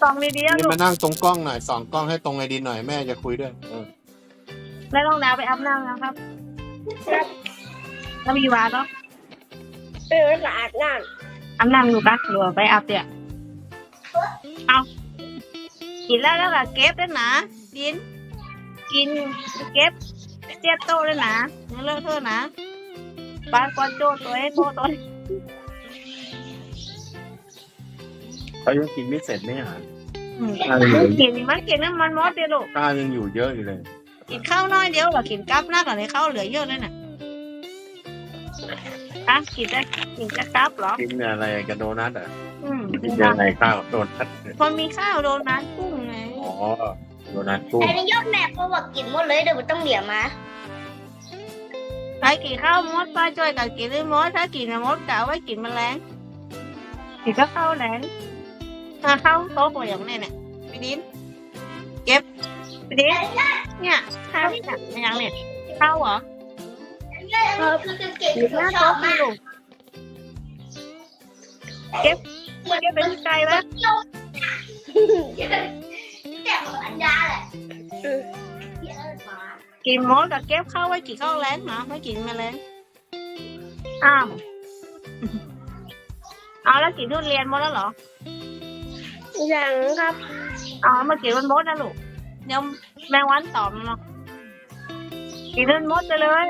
ซองดีๆนะนี่ลูกมานั่งตรงกล้องหน่อยสองกล้องให้ตรงไอดินหน่อยแม่จะคุยด้วยเออแล้วน้องดาวไปอาบน้ำนะครับ แล้วมีวาเนาะเออสะอาดน้อาบน้ำลูกปะหรือว่าไปอาบเตี่ยเอากินแล้วแล้วก็เก็บด้วยนะกิน กินเก็บเสียบโต๊ะด้วยนะอย่าเลิกเถอะนะปานกวนโจตัวเองโตตัวเอง เขายังกินไม่เสร็จไม่หานอืมข้าวยังอยู่กินมันกินน้ำมันมดเดียวลูกข้าวยังอยู่เยอะอยู่เลย กินข้าวน้อยเดียวเหรอกินกับหน้าก่อนเลยข้าวเหลือเยอะเลยน่ะอะกินได้กินจะกับเหรอ กินอะไรกับโดนัทอะอืมกินอะไรข้าวโดนัทคนมีข้าวโดนน้ำกุ้งไงอ๋อโดนัทำกุ้งแต่นี่ยกแม่เพราะว่ากินหมดเลยเดี๋ยวมันต้องเหลี่ยมมาใครกินข้าวมดป้าจ้อยกับกินได้มดถ้ากินน่ะมดกะเอาไว้กินแมลงกินก็ข้าวแหลง ถ้าข้าวโต๊ะกว่าอย่างนี้เนี่ยไปดินเก็บไปดินเนี่ยข้าวเนี่ยอย่างเนี่ยข้าวเหรอคือคือเก่งหรือหน้าชอโต๊ะบพี่มากลูกเก็บเก็บเป็นไก่ไหมแต่ของอันดาแหละกินมดกับเก็บข้าวไว้กินข้าวแรงนะไม่กินแมลงอ้าวเอาแล้วกินทุเรียนหมดแล้วเหรอ ยังครับ อ๋อเมื่อกี้มันมดนะลูกเดี๋ยวแมงวันตอมเนาะกินมันมดไปเลย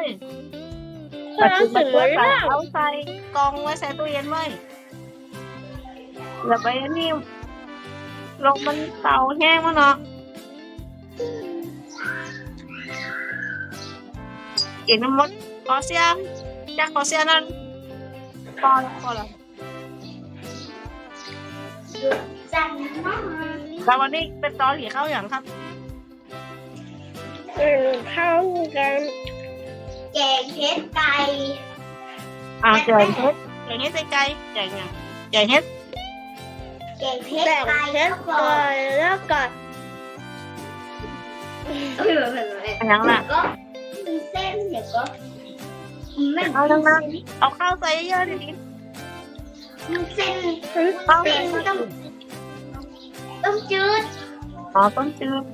ก็ปัจจุสบันวยใส่มากเอาใส่กล่องไว้ใส่ตู้เย็นไว้อย่าไปอันนี่ลงมันเตาแห้งมั้งเนาะกินมันมดขอเสียงจากขอเสียงนั้นพอแล้วพอแล้ว จังมากแล้ววันนี้เป็นตอนกี่ข้าวอย่างครับอืมเข้ากันแกงเห็ดไก่อ่าเจอเฮ็ดเจอเฮ็ดใส่ไก่เจอยังเจอเฮ็ดแกงเห็ดไก่แล้วก็แล้วก็เออแบบอันยังล่ะก็มีเส้นเดี๋ยวก็ไม่เอาดังนั้นเอาข้าวใส่เยอะๆดิมีเส้นข้าวเส้ใส่นต้ม ต้มจืดอ๋อต้นจืด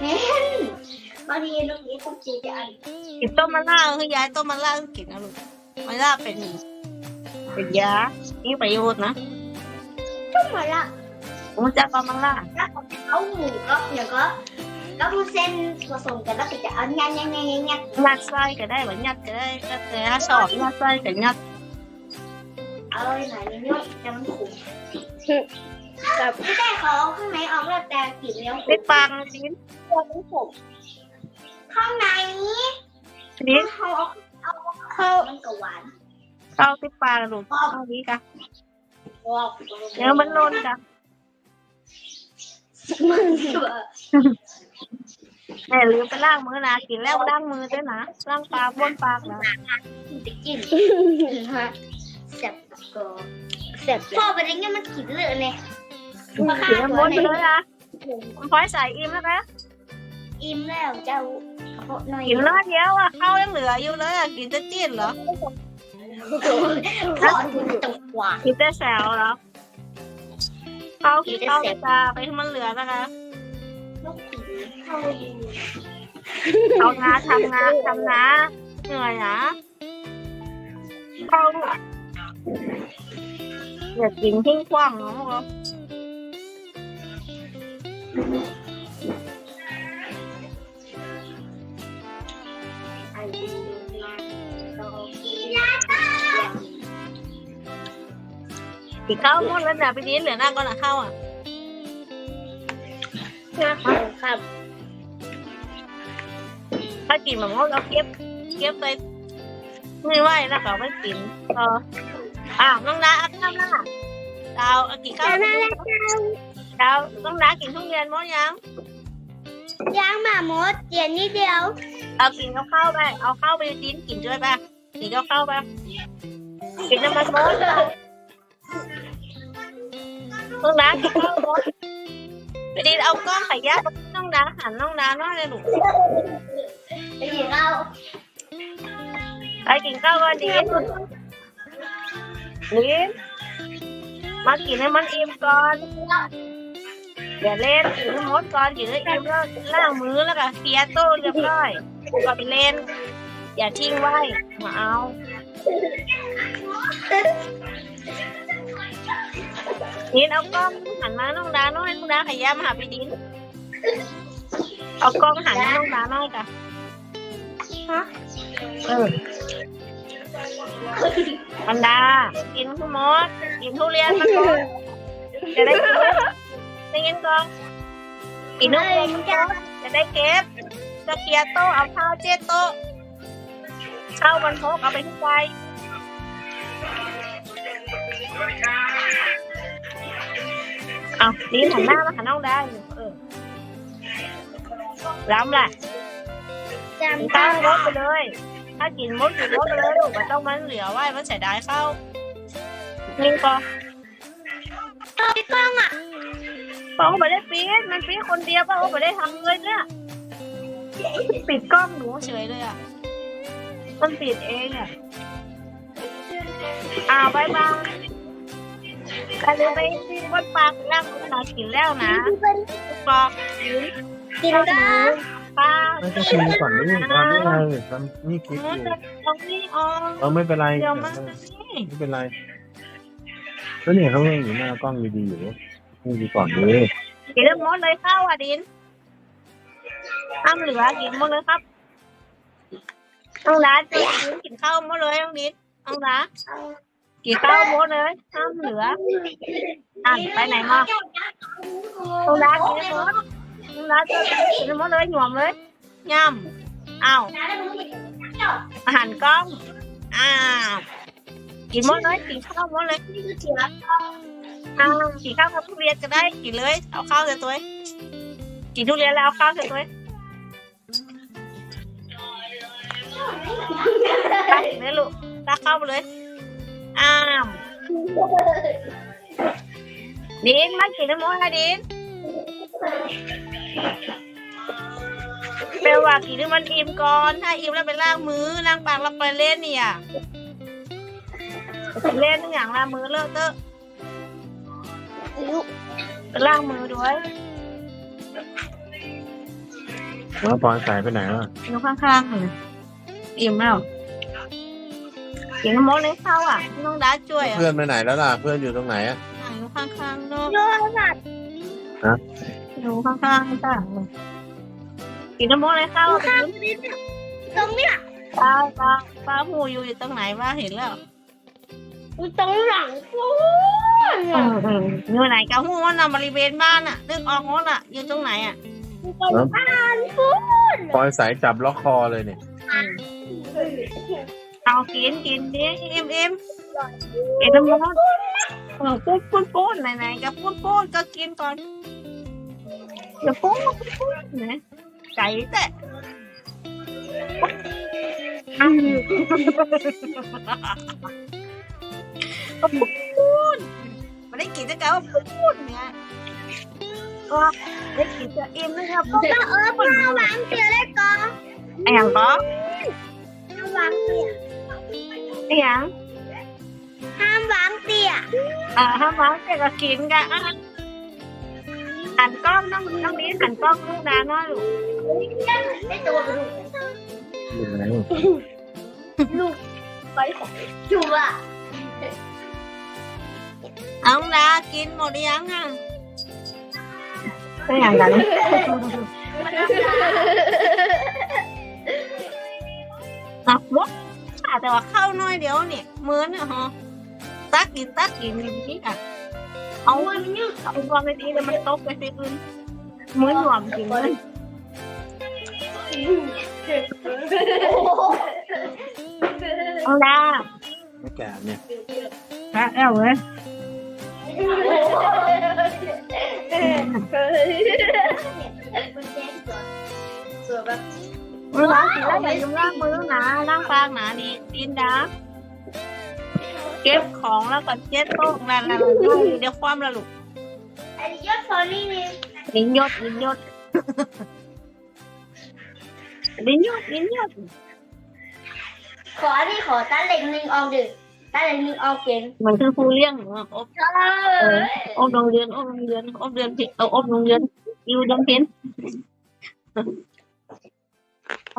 เน้นบางทีตรงนี้ต้มจืดจะอันกินต้มมะนาวคือยายต้มมะนาวกินนะลูกมะนาวเป็นเป็นยามีประโยชน์นะต้มมาละผมจะเอามะนาวแล้วก็เอาหมูก็เดี๋ยวก็ก็มีเส้นผสมกันแล้วก็จะเอายันยันยันยันยันยัดไส้ก็ได้หรือยัดก็ได้ก็แต่ถ้าชอบยัดไส้ก็ยัดเอาหน่อยนิดจะมันขม แบบไม่ได้เขาเอาข้างในออกแล้วแต่กลิ่นแล้วขติมดปากดินมันขมข้างในนี้ดินเขาเอาเอาเข้ามันก็หวานเข้าติดปากลูกเอาดีกะเดี๋ยวมันโลนกะมันตัวแม่ลืมไปล้างมือนะกินแล้วล้างมือด้วยนะล้างปากบ้วนปากนะจะกินฮะแซ่บก็แซ่บพ่อไปได้เงี้ยมันกินเลยเนี่ยมาฆ่ากินแล้วหับ้ววนในไปเลยนะคุณพลอยใส่อิ่มแล้วนะอิ่มแล้วเจ้าเขาหน่อยกินน้อยเดียวอะข้าวยังเหลืออยู่เลยอะกินจะจิ้นเหรอขอดูตรงกว่ากินแต่แซวเหรอข้าวกินข้าวจะไปให้มันเหลือนะคะลูกผีเข้าดูเอางาทำงาทำงาเหนื่อยนะข้าว อย่ากินทิ้งขว้างนะพวกเราไอ้ดูมาโตกีกินข้าวหมดแล้วเนี่ยไปดิ้นเหลือหน้าก่อนนะข้าวอะครับ ถ้ากินแบบว่าเราเก็บ เก็บไปไม่ไหวแล้วก็ไม่กินเออ อ้าวน้องดาอาบน้ำแล้วดาวเอากินข้าวน่ารักจังดาวน้องดากินทุเรียนมั้งยังย่างหมามดเดียวนิดเดียว เอากินกับข้าวไป เอาข้าวไปดิ้นกินด้วยป่ะกินกับข้าวไปกินน้ำมันมดน้องดากินข้าวมดไปดิ้นเอากล้องไข่ยัดน้องดาหันน้องดาน้อยเลยลูกไปกินข้าวไปกินข้าวกันดิ้ นดิ้นมากินให้มันอิ่มก่อนอย่าเล่นกินให้หมดก่อนกินให้อิ่มแล้วล้างมือแล้วก็เคลียร์โต๊ะเรียบร้อยก็ไปเล่น อย่าทิ้งไว้มาเอาดินเอากล้องหันมาน้องดาน้อยน้องดาขยับมาหาพี่ดิน เอากล้องหันมาน้องดาน้อยกันเออ อันดา กินทุกมดกินทุเรียนมาก่อนจะได้กินได้ยินก่อนกินทุเรียนมาก่อนจะได้เก็บจะเคลียร์โต๊ะเอาข้าวเจ๊โต๊ะข้าวมันพกเอาไปที่ใจเอาดีหันหน้ามาหันน้องได้เออล้ำล่ะจกินำข้าได้วรถไปเลย ถ้ากินมดกินรถไปเลยลูกมันต้องมันเหลือไว้มันเสียดายเข้านี่ก็ตอนกล้องอะป้าไม่ได้ปิดมันปิดคนเดียวป้าไม่ได้ทำเลยเนี่ยปิดกล้องหนูเฉยเลยอะมันปิดเองอะอ้าวบายบายใครจะไปบนปากนั่งหนากินแล้วนะปอกยืนกินได้ป้า ไม่ต้องคุยก่อนนี่ตอนนี้ไงทำนี่คลิปหนูอยู่จะตรงนี้ออกเออไม่เป็นไรเดี๋ยวมันไม่เป็นไรก็เนี่ยเขาเองอยู่หน้ากล้องดีๆอยู่นี่ดีก่อนเลยกินหมดเลยข้าวอะดินห้ามเหลือกินหมดเลยครับน้องดาจะกินกินข้าวหมดเลยน้องดินน้องดากินข้าวหมดเลยห้ามเหลืออ่านไปไหนมาน้องดากินหมดน้องดาจะกินหมดเลยหยวมเลย ย่ำอ้าวอาหารกล้องอ้าวกินหมดเลยกินข้าวหมดเลยนี่คือเสียงอ้าวกินข้าวกับทุเรียนก็ได้กินเลย เอาข้าวใส่ตัวกินทุเรียนแล้วเอาข้าวใส่ตัวเองตักเลยลูกตักข้าวไปเลยอ้าวดินมากินน้ำมันนะดิน แปลว่ากินให้มันอิ่มก่อน ถ้าอิ่มแล้วไปล้างมือล้างปากแล้วไปเล่นเนี่ยเล่นทุกอย่างล้างมือเลอะเตอะไปล้างมือด้วยแล้วปอนสายไปไหนวะอยู่ข้างๆเลยอิ่มแล้วกินน้ำมันเลยข้าวอะน้องดาช่วยอะเพื่อนไปไหนแล้วล่ะ เพื่อนอยู่ตรงไหนอะนั่งอยู่ข้างๆเนาะโยนสัตว์อยู่ข้างๆจ้ะ กินน้ำมันเลยข้าวดูไปข้างกินนิดเนี่ยตรงนี้อะปลาปลาปลาหูอยู่ตรงไหนวะเห็นแล้วดูตรงหลังกูเนี่ยอยู่ไหนกับหูมันน่ะบริเวณบ้านอะนึกออกหมดอะอยู่ตรงไหนอะดูตรงบ้านกูปอนสายจับล็อกคอเลยเนี่ยเอากินกินดิเอ็มเอ็มเอ็มน้ำมันเออปุ๊บปุ๊บปุ๊บไหนๆกับปุ๊บปุ๊บก็กินก่อนเดี๋ยวปุ๊บปุ๊บปุ๊บนะ ไก่แต่อืมก็ปุ๊บปุ๊บไม่ได้กินจะกล่าวว่าปุ๊บปุ๊บเนี่ยก็ได้กินจะอิ่มนะครับปุ๊บแล้วเออพ่อวางเสียได้ก่อนไอ้หยังก็ห้ามวางเสียไอ้หยังห้ามวางเสียอ่าถ้ามาเสร็จก็กินกันอะหันกล้องน้องน้องนี้หันกล้องลูกน้ำน้อยลูก ได้ตัวกระดูกอยู่ไหนลูกไปของอยู่อะเอาดากินหมดหรือยังอะเป็นอย่างนั้นอะวะแต่ว่าข้าวน้อยเดียวเนี่ยมื้อเนี่ยฮะตักกินตักกินนี่ที่อะเอาไว้มันยืดเอาวางไปดีเลยมันตกไปสิอื่นมือหน่วมกินเลย เอาดาไม่แก่เนี่ยแพ้แล้วเว้ยสวยแบบมือล้างกินแล้วอย่าลืมล้างมือนะล้างปากนะนี่ดินดาเก็บของแล้วก็เช็ดโต๊ะนั่นนั่นเดี๋ยวความละลูกอันนี้ยอดฟอนี่นี่ลิ้นยดลิ้นยดลิ้นยด ลิ้นยดขออันนี้ขอตาเล็งหนึ่งออกดึกถ้าเลยนึกเอาเก่งเหมือนคือผู้เลี้ยงหนูอะอบเอออบโรงเรียนอบโรงเรียนอบเรียนผิดเอาอบโรงเรียนอยู่ดงเพียน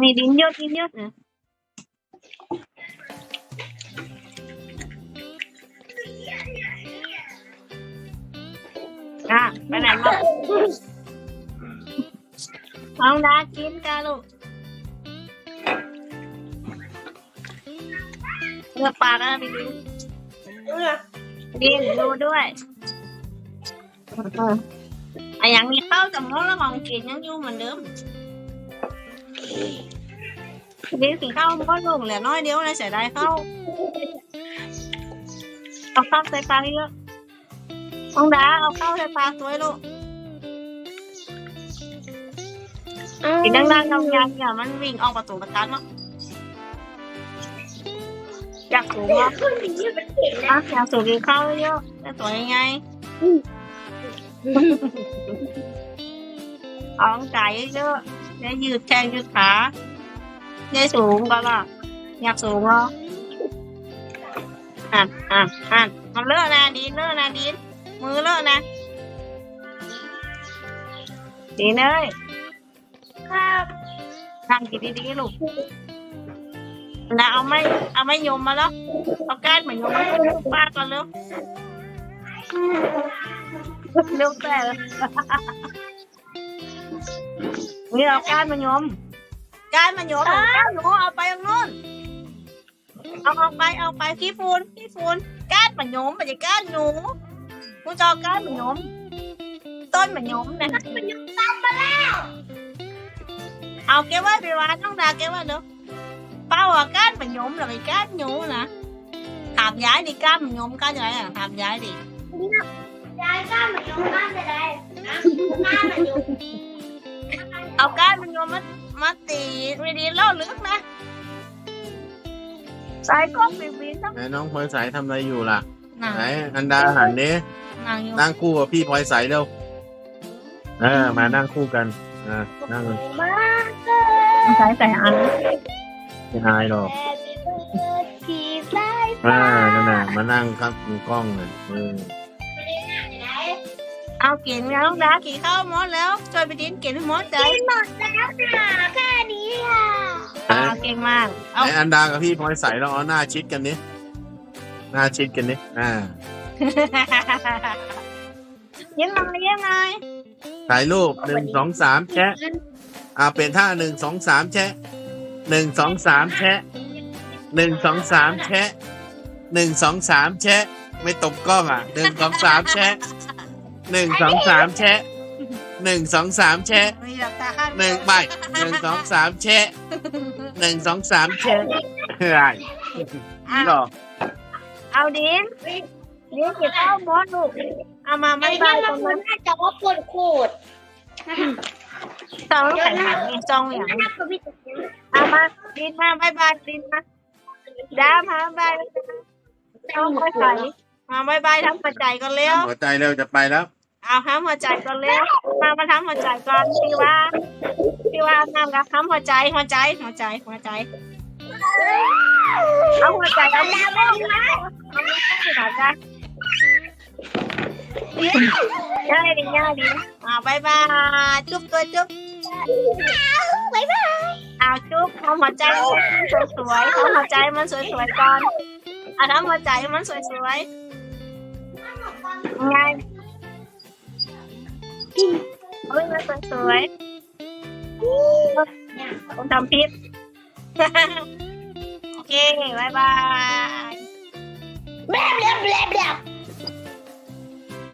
นี่ดินเยอะดินเยอะนะอะไปไหนมาน้องดากินกันลูก ลือกปากนะพี่ดินดินดูด้วยอะยังมีข้าวกับมดแล้วของกินยังอยู่เหมือนเดิมดินสีข้ามันก็ลงเหลือน้อยเดียวเลยเสียดายข้าเอาข้าวใส่ปลาเยอะน้องดาเอาข้าวใส่ปลาสวยลูกอีกดังๆยาวๆอย่ามันวิ่งออกประตูประกันเนาะากสูงเดี๋ยวเนาะขึ้นอยางนี้เป็นเก่งนะอะอยากสูงกินข้าวเยอะแต่ตัวยังไงอ้องใจเยอะได้ยืดแข้งยืดขาได้สูงก็ล่ะอยากสูงเหรออะอะอะทำเลอะนะดีนเลอะนะดีนมือเลอะนะดีนเอ้ยครับนั่งดีๆลูก นะเอาไม่เอาไม่ยมมาแล้วเอาก้านเหมือนยมมาให้ป้าก่อนเร็วเร็วแต่นี่เอาก้านมายมก้านมายมเอาก้านหนูเอาไปตรงนู้นเอาเอาไปเอาไปขี้ฟูนขี้ฟูนก้านมายมไม่ใช่ก้านหนูกูจะเอาก้านมายมต้นมายมนะมันยังตั้มมาแล้วเอาเก็บไว้ไปวานต้องดาเก็บไว้เด้อเป้าอะก้านมันยม là cái cát nhú nè hàm giái đi cát mình nhôm cá vậy à hàm giái đi ยายก้ามันยงก้าจะได้นะก้ามันยงเอาก้านมันยมมามาตีไม่ดีเล่อลึกนะใส่ก้อนปีบีทั้งไหนน้องพลอยใสทำอะไรอยู่ล่ะไหนอันดาหันนี้นั่งคู่กับพี่พลอยใสเร็วเออมานั่งคู่กันอ่านั่งมากเกินใส่ใส่อัน ไม่อายหรอกที่ไล่อ่านั่นน่ะมานั่งครับมือกล้องเลยเออเอากินแล้วดากี่ข้าวหมดแล้วช่วยไปดิ้นกินให้หมดใจกินหมดแล้วค่ะแค่นี้ค่ะอ่าเก่งมาก เอาไหนอันดากับพี่พลอยใสเราเอาหน้าชิดกันนี้หน้าชิดกันนี้อ่ายิ้มหน่อยยิ้มหน่อยถ่ายรูปหนึ่งสองสามแชะอ่าเป็นท่าหนึ่งสองสามแชะ หนึ่งสองสามแชะหนึ่งสองสามแชะหนึ่งสองสามแชะ ไม่ตบกล้องอะหนึ่งสองสามแชะหนึ่งสองสามแชะหนึ่งสองสามแชะมีหลักฐานหนึ่งใบหนึ่งสองสามแชะหนึ่งสองสามแชะอะไรอะหรอเอาดิ้นดิ้นกี่ข้าวหมดลูกเอามาไม่ไม่ได้ใบตมัรนงนั้นน่าจะว่าปวดโคตรจองแข่งขันนี่จองอย่างน่าจะไม่ถูกเอามาดินมาบายบายดินมาดามาบายเอาไปใส่มาบายบายทำหัวใจก่อนเร็วหัวใจเร็วจะไปแล้วเอาทำหัวใจก่อนเร็วมามาทำหัวใจก่อนพี่ว่าพี่ว่าทำกับทำหัวใจหัวใจหัวใจหัวใจเอาหัวใจเอาไม่ได้เอาไม่ได้หัวใจง่ายดีง่ายดีอ่าบายบายจุ๊บตัวจุ๊บบ๊าจุ๊บเอาหัวใจมันสวยๆเอาหัวใจมันสวยๆก่อนอะนั้นหัวใจมันสวยๆไงเอาให้มันสวยๆผมทำพิษโอเคบายบาย แบบแบบแบบแบบ